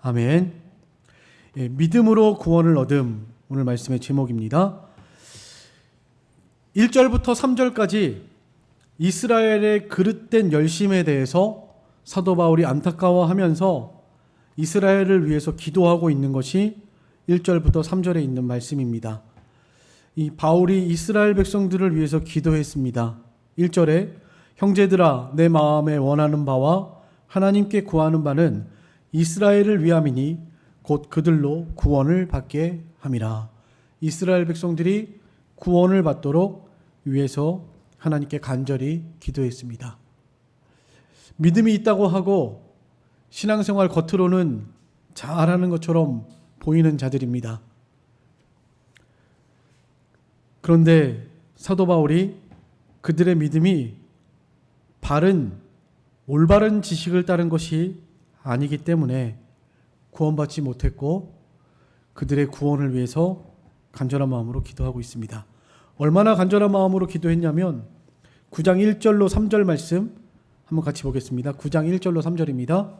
아멘. 예, 믿음으로 구원을 얻음 오늘 말씀의 제목입니다. 1절부터 3절까지 이스라엘의 그릇된 열심에 대해서 사도 바울이 안타까워하면서 이스라엘을 위해서 기도하고 있는 것이 1절부터 3절에 있는 말씀입니다. 이 바울이 이스라엘 백성들을 위해서 기도했습니다. 1절에 형제들아 내 마음에 원하는 바와 하나님께 구하는 바는 이스라엘을 위함이니 곧 그들로 구원을 받게 함이라. 이스라엘 백성들이 구원을 받도록 위해서 하나님께 간절히 기도했습니다. 믿음이 있다고 하고 신앙생활 겉으로는 잘하는 것처럼 보이는 자들입니다. 그런데 사도 바울이 그들의 믿음이 바른 올바른 지식을 따른 것이 아니기 때문에 구원받지 못했고 그들의 구원을 위해서 간절한 마음으로 기도하고 있습니다. 얼마나 간절한 마음으로 기도했냐면 9장 1절로 3절 말씀 한번 같이 보겠습니다. 9장 1절로 3절입니다.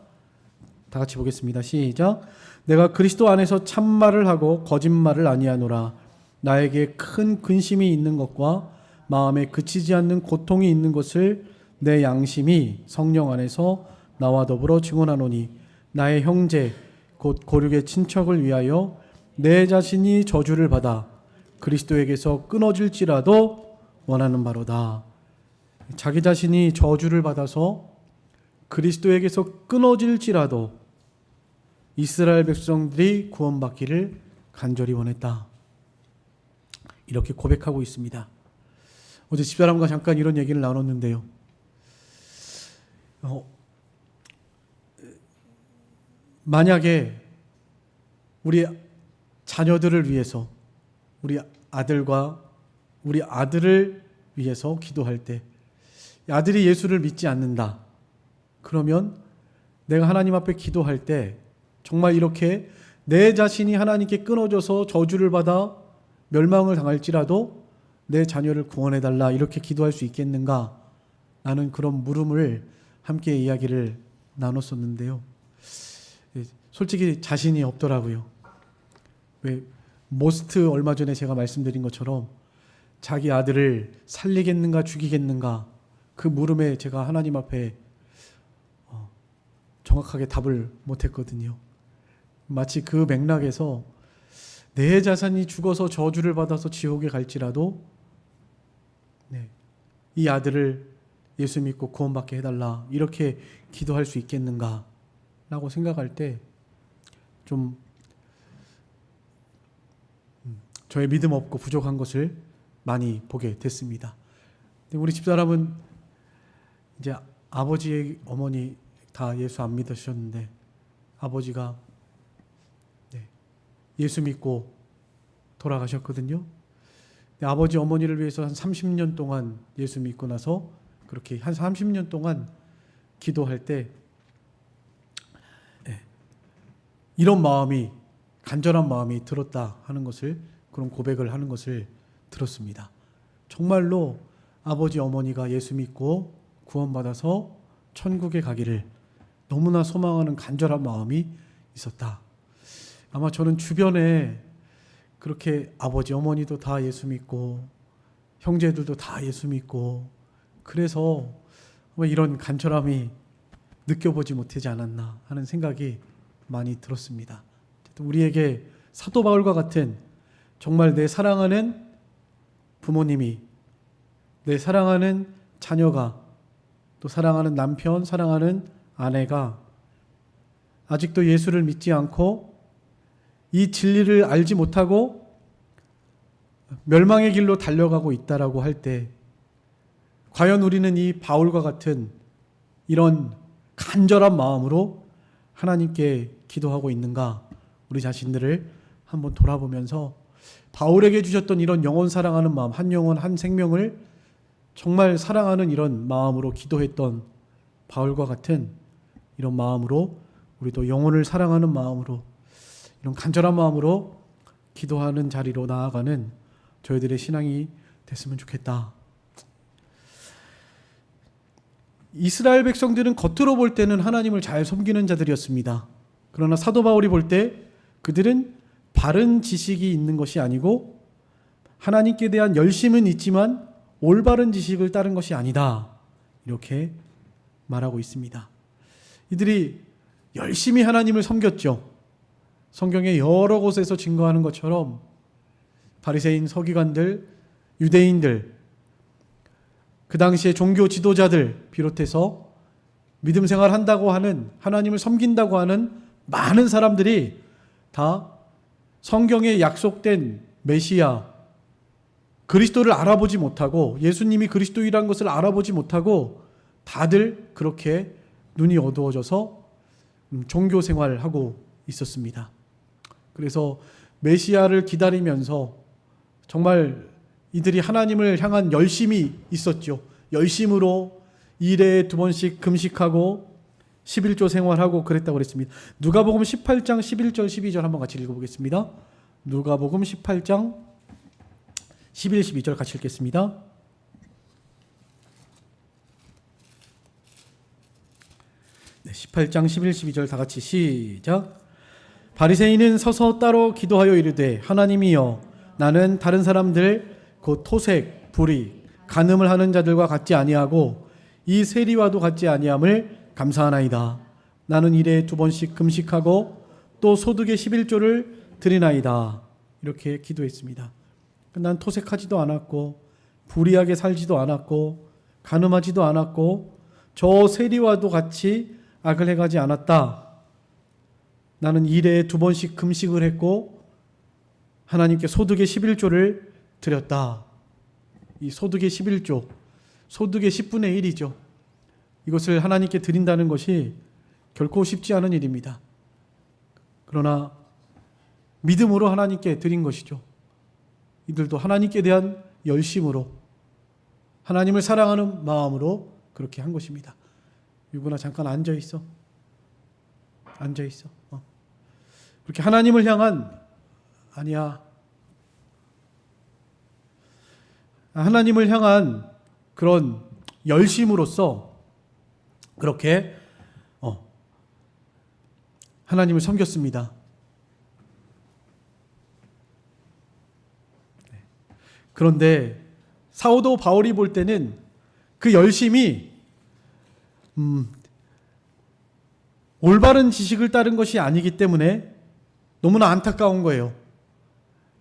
다 같이 보겠습니다. 시작. 내가 그리스도 안에서 참말을 하고 거짓말을 아니하노라. 나에게 큰 근심이 있는 것과 마음에 그치지 않는 고통이 있는 것을 내 양심이 성령 안에서 나와 더불어 증언하노니 나의 형제 곧 고륙의 친척을 위하여 내 자신이 저주를 받아 그리스도에게서 끊어질지라도 원하는 바로다. 자기 자신이 저주를 받아서 그리스도에게서 끊어질지라도 이스라엘 백성들이 구원받기를 간절히 원했다. 이렇게 고백하고 있습니다. 어제 집사람과 잠깐 이런 얘기를 나눴는데요. 어, 만약에 우리 자녀들을 위해서 우리 아들과 우리 아들을 위해서 기도할 때 아들이 예수를 믿지 않는다. 그러면 내가 하나님 앞에 기도할 때 정말 이렇게 내 자신이 하나님께 끊어져서 저주를 받아 멸망을 당할지라도 내 자녀를 구원해 달라 이렇게 기도할 수 있겠는가? 라는 그런 물음을 함께 이야기를 나눴었는데요. 예, 솔직히 자신이 없더라고요. 왜 모스트 얼마 전에 제가 말씀드린 것처럼 자기 아들을 살리겠는가 죽이겠는가 그 물음에 제가 하나님 앞에 어, 정확하게 답을 못했거든요. 마치 그 맥락에서 내 자산이 죽어서 저주를 받아서 지옥에 갈지라도 네, 이 아들을 예수 믿고 구원받게 해달라 이렇게 기도할 수 있겠는가라고 생각할 때 좀 음, 저의 믿음 없고 부족한 것을 많이 보게 됐습니다. 우리 집사람은 이제 아버지 어머니 다 예수 안 믿으셨는데 아버지가 네, 예수 믿고 돌아가셨거든요. 아버지 어머니를 위해서 한 30년 동안 예수 믿고 나서 그렇게 한 30년 동안 기도할 때 네, 이런 마음이 간절한 마음이 들었다 하는 것을 그런 고백을 하는 것을 들었습니다. 정말로 아버지 어머니가 예수 믿고 구원받아서 천국에 가기를 너무나 소망하는 간절한 마음이 있었다. 아마 저는 주변에 그렇게 아버지 어머니도 다 예수 믿고 형제들도 다 예수 믿고 그래서 이런 간절함이 느껴보지 못하지 않았나 하는 생각이 많이 들었습니다. 우리에게 사도 바울과 같은 정말 내 사랑하는 부모님이 내 사랑하는 자녀가 또 사랑하는 남편, 사랑하는 아내가 아직도 예수를 믿지 않고 이 진리를 알지 못하고 멸망의 길로 달려가고 있다라고 할 때 과연 우리는 이 바울과 같은 이런 간절한 마음으로 하나님께 기도하고 있는가 우리 자신들을 한번 돌아보면서 바울에게 주셨던 이런 영혼 사랑하는 마음, 한 영혼 한 생명을 정말 사랑하는 이런 마음으로 기도했던 바울과 같은 이런 마음으로 우리도 영혼을 사랑하는 마음으로 이런 간절한 마음으로 기도하는 자리로 나아가는 저희들의 신앙이 됐으면 좋겠다. 이스라엘 백성들은 겉으로 볼 때는 하나님을 잘 섬기는 자들이었습니다. 그러나 사도 바울이 볼 때 그들은 바른 지식이 있는 것이 아니고 하나님께 대한 열심은 있지만 올바른 지식을 따른 것이 아니다. 이렇게 말하고 있습니다. 이들이 열심히 하나님을 섬겼죠. 성경의 여러 곳에서 증거하는 것처럼 바리새인 서기관들, 유대인들, 그 당시에 종교 지도자들 비롯해서 믿음 생활 한다고 하는 하나님을 섬긴다고 하는 많은 사람들이 다 성경에 약속된 메시아 그리스도를 알아보지 못하고 예수님이 그리스도이란 것을 알아보지 못하고 다들 그렇게 눈이 어두워져서 음, 종교 생활을 하고 있었습니다. 그래서 메시아를 기다리면서 정말 이들이 하나님을 향한 열심이 있었죠. 열심으로 일에 두 번씩 금식하고 11조 생활하고 그랬다고 그랬습니다. 누가복음 18장 11절 12절 한번 같이 읽어 보겠습니다. 누가복음 18장 11 12절 같이 읽겠습니다. 네, 18장 11 12절 다 같이 시작. 바리새인은 서서 따로 기도하여 이르되 하나님이여 나는 다른 사람들 곧 토색, 불의, 간음을 하는 자들과 같지 아니하고 이 세리와도 같지 아니함을 감사하나이다. 나는 일에 두 번씩 금식하고 또 소득의 11조를 드리나이다. 이렇게 기도했습니다. 난 토색하지도 않았고 불의하게 살지도 않았고 간음하지도 않았고 저 세리와도 같이 악을 해가지 않았다. 나는 일에 두 번씩 금식을 했고 하나님께 소득의 11조를 드렸다. 이 소득의 11조, 소득의 10분의 1이죠. 이것을 하나님께 드린다는 것이 결코 쉽지 않은 일입니다. 그러나 믿음으로 하나님께 드린 것이죠. 이들도 하나님께 대한 열심으로 하나님을 사랑하는 마음으로 그렇게 한 것입니다. 유구나 잠깐 앉아 있어. 앉아 있어. 어. 그렇게 하나님을 향한 아니야. 하나님을 향한 그런 열심으로써 그렇게 어, 하나님을 섬겼습니다. 네. 그런데 사오도 바울이 볼 때는 그 열심이 음, 올바른 지식을 따른 것이 아니기 때문에 너무나 안타까운 거예요.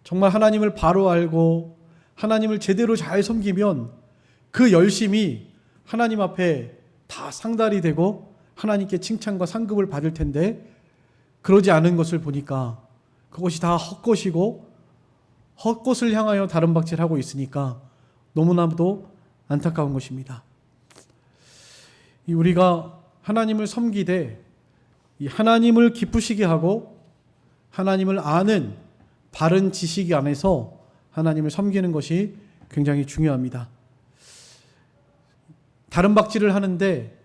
정말 하나님을 바로 알고 하나님을 제대로 잘 섬기면 그 열심이 하나님 앞에 다 상달이 되고 하나님께 칭찬과 상급을 받을 텐데 그러지 않은 것을 보니까 그것이 다 헛것이고 헛것을 향하여 다른 박질하고 있으니까 너무나도 안타까운 것입니다. 이 우리가 하나님을 섬기되 이 하나님을 기쁘시게 하고 하나님을 아는 바른 지식 안에서 하나님을 섬기는 것이 굉장히 중요합니다. 다른 박질을 하는데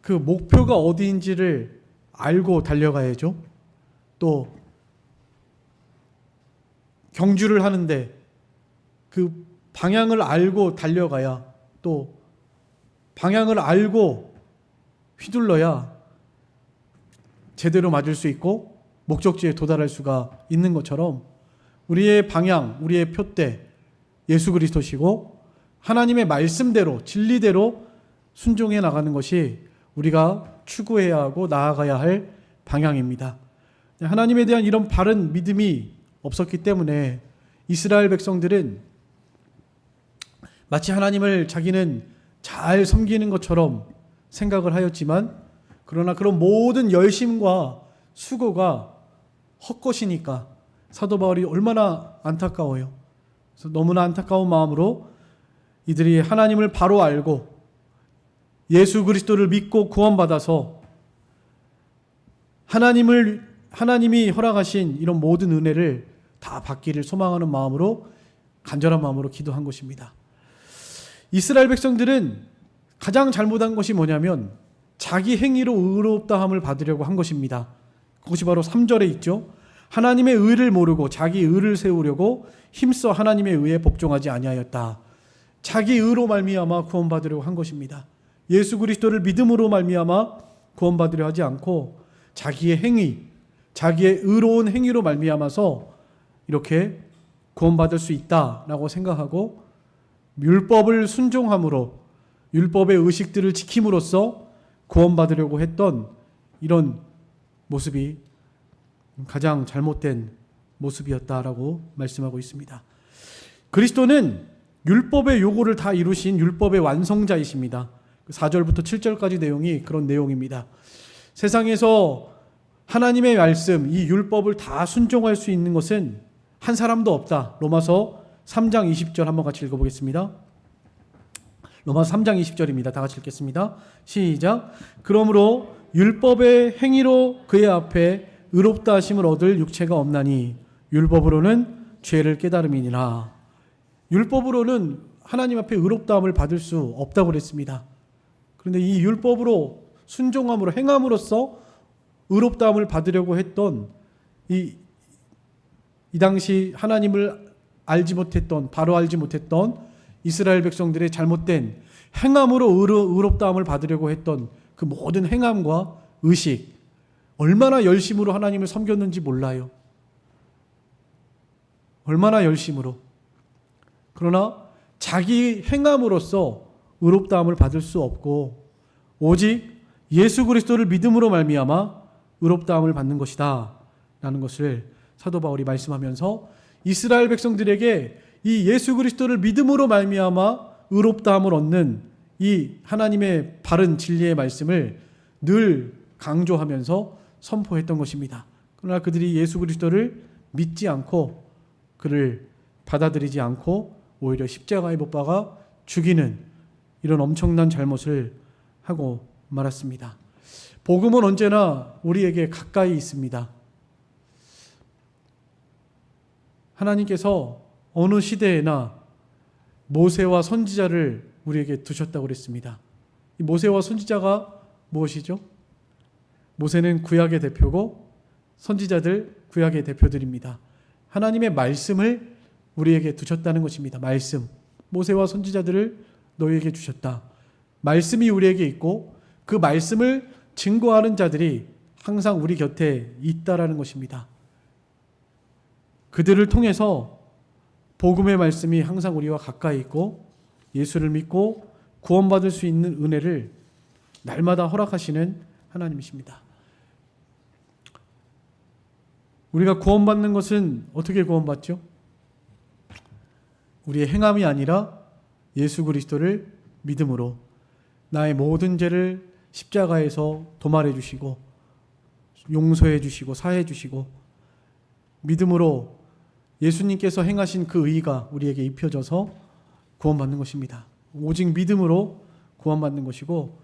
그 목표가 어디인지를 알고 달려가야죠. 또 경주를 하는데 그 방향을 알고 달려가야 또 방향을 알고 휘둘러야 제대로 맞을 수 있고 목적지에 도달할 수가 있는 것처럼 우리의 방향, 우리의 표대 예수 그리스도시고 하나님의 말씀대로 진리대로 순종해 나가는 것이 우리가 추구해야 하고 나아가야 할 방향입니다. 하나님에 대한 이런 바른 믿음이 없었기 때문에 이스라엘 백성들은 마치 하나님을 자기는 잘 섬기는 것처럼 생각을 하였지만 그러나 그런 모든 열심과 수고가 헛것이니까 사도 바울이 얼마나 안타까워요. 그래서 너무나 안타까운 마음으로 이들이 하나님을 바로 알고 예수 그리스도를 믿고 구원받아서 하나님을 하나님이 허락하신 이런 모든 은혜를 다 받기를 소망하는 마음으로 간절한 마음으로 기도한 것입니다. 이스라엘 백성들은 가장 잘못한 것이 뭐냐면 자기 행위로 의롭다함을 받으려고 한 것입니다. 그것이 바로 3절에 있죠. 하나님의 의를 모르고 자기 의를 세우려고 힘써 하나님의 의에 복종하지 아니하였다. 자기 의로 말미암아 구원받으려고 한 것입니다. 예수 그리스도를 믿음으로 말미암아 구원받으려 하지 않고 자기의 행위, 자기의 의로운 행위로 말미암아서 이렇게 구원받을 수 있다라고 생각하고 율법을 순종함으로 율법의 의식들을 지킴으로써 구원받으려고 했던 이런 모습이 가장 잘못된 모습이었다라고 말씀하고 있습니다. 그리스도는 율법의 요구를 다 이루신 율법의 완성자이십니다. 4절부터 7절까지 내용이 그런 내용입니다. 세상에서 하나님의 말씀, 이 율법을 다 순종할 수 있는 것은 한 사람도 없다. 로마서 3장 20절 한번 같이 읽어보겠습니다. 로마서 3장 20절입니다. 다 같이 읽겠습니다. 시작. 그러므로 율법의 행위로 그의 앞에 의롭다 하심을 얻을 육체가 없나니 율법으로는 죄를 깨달음이니라. 율법으로는 하나님 앞에 의롭다함을 받을 수 없다고 그랬습니다. 그런데 이 율법으로 순종함으로 행함으로써 의롭다함을 받으려고 했던 이, 이 당시 하나님을 알지 못했던 바로 알지 못했던 이스라엘 백성들의 잘못된 행함으로 의롭다함을 받으려고 했던 그 모든 행함과 의식 얼마나 열심으로 하나님을 섬겼는지 몰라요. 얼마나 열심으로. 그러나 자기 행함으로써 의롭다함을 받을 수 없고 오직 예수 그리스도를 믿음으로 말미암아 의롭다함을 받는 것이다. 라는 것을 사도 바울이 말씀하면서 이스라엘 백성들에게 이 예수 그리스도를 믿음으로 말미암아 의롭다함을 얻는 이 하나님의 바른 진리의 말씀을 늘 강조하면서 선포했던 것입니다. 그러나 그들이 예수 그리스도를 믿지 않고 그를 받아들이지 않고 오히려 십자가에 못 박아 죽이는 이런 엄청난 잘못을 하고 말았습니다. 복음은 언제나 우리에게 가까이 있습니다. 하나님께서 어느 시대에나 모세와 선지자를 우리에게 두셨다고 그랬습니다. 이 모세와 선지자가 무엇이죠? 모세는 구약의 대표고 선지자들 구약의 대표들입니다. 하나님의 말씀을 우리에게 두셨다는 것입니다. 말씀. 모세와 선지자들을 너희에게 주셨다. 말씀이 우리에게 있고 그 말씀을 증거하는 자들이 항상 우리 곁에 있다라는 것입니다. 그들을 통해서 복음의 말씀이 항상 우리와 가까이 있고 예수를 믿고 구원받을 수 있는 은혜를 날마다 허락하시는 하나님이십니다. 우리가 구원받는 것은 어떻게 구원받죠? 우리의 행함이 아니라 예수 그리스도를 믿음으로 나의 모든 죄를 십자가에서 도말해 주시고 용서해 주시고 사해 주시고 믿음으로 예수님께서 행하신 그 의가 우리에게 입혀져서 구원받는 것입니다. 오직 믿음으로 구원받는 것이고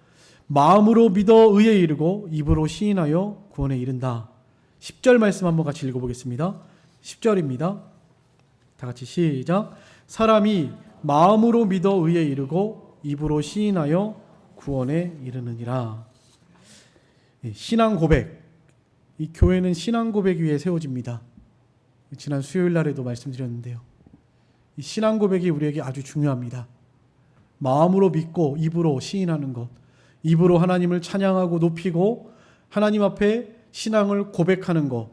마음으로 믿어 의에 이르고 입으로 시인하여 구원에 이른다. 10절 말씀 한번 같이 읽어보겠습니다. 10절입니다. 다 같이 시작. 사람이 마음으로 믿어 의에 이르고 입으로 시인하여 구원에 이르느니라. 예, 신앙 고백. 이 교회는 신앙 고백 위에 세워집니다. 지난 수요일 날에도 말씀드렸는데요. 이 신앙 고백이 우리에게 아주 중요합니다. 마음으로 믿고 입으로 시인하는 것, 입으로 하나님을 찬양하고 높이고 하나님 앞에 신앙을 고백하는 것,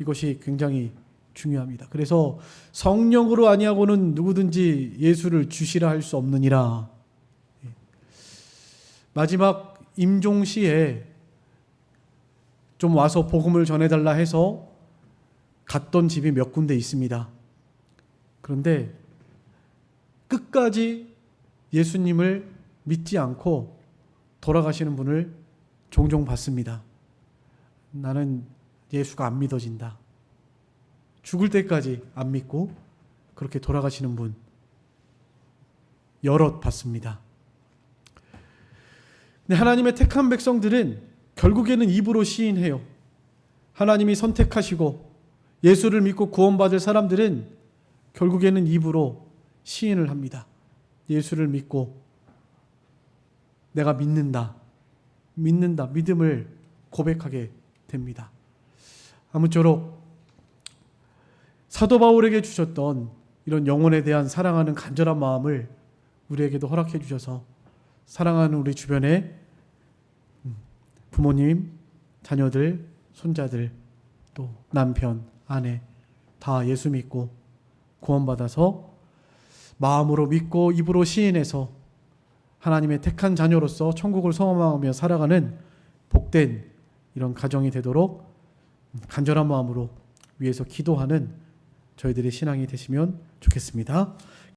이것이 굉장히 중요합니다. 그래서 성령으로 아니하고는 누구든지 예수를 주시라 할 수 없느니라. 예. 마지막 임종 시에 좀 와서 복음을 전해달라 해서 갔던 집이 몇 군데 있습니다. 그런데 끝까지 예수님을 믿지 않고 돌아가시는 분을 종종 봤습니다. 나는 예수가 안 믿어진다. 죽을 때까지 안 믿고 그렇게 돌아가시는 분 여럿 봤습니다. 근데 하나님의 택한 백성들은 결국에는 입으로 시인해요. 하나님이 선택하시고 예수를 믿고 구원받을 사람들은 결국에는 입으로 시인을 합니다. 예수를 믿고 내가 믿는다. 믿는다. 믿음을 고백하게 됩니다. 아무쪼록 사도 바울에게 주셨던 이런 영혼에 대한 사랑하는 간절한 마음을 우리에게도 허락해 주셔서 사랑하는 우리 주변의 부모님, 자녀들, 손자들 또 남편, 아내 다 예수 믿고 구원받아서 마음으로 믿고 입으로 시인해서 하나님의 택한 자녀로서 천국을 소망하며 살아가는 복된 이런 가정이 되도록 간절한 마음으로 위해서 기도하는 저희들의 신앙이 되시면 좋겠습니다.